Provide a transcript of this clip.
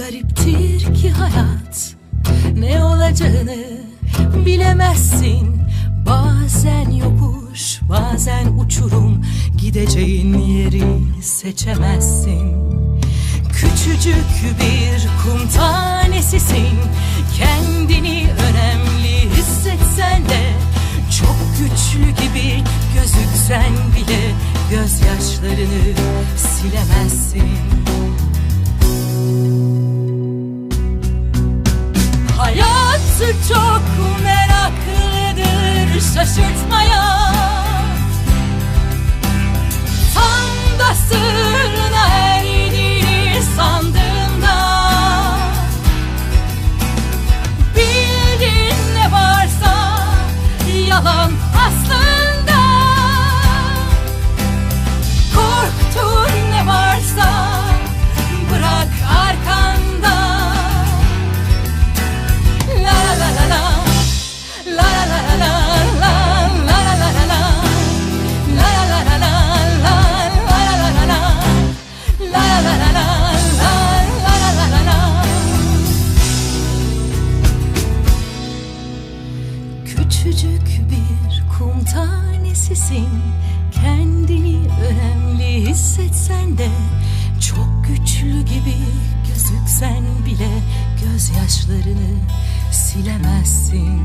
gariptir ki hayat. Ne olacağını bilemezsin. Bazen yokuş bazen uçurum. Gideceğin yeri seçemezsin. Küçücük bir kum tanesisin. Kendini önemli hissetsen de Çok güçlü gibi gözüksen bile Gözyaşlarını silemezsin Hayat çok meraklıdır şaşırtmaya. Tam da sırrına erdiğini sandığında. Bildin ne varsa yalan aslında bir kum tanesisin. Kendini önemli hissetsen de Çok güçlü gibi gözüksen bile Gözyaşlarını silemezsin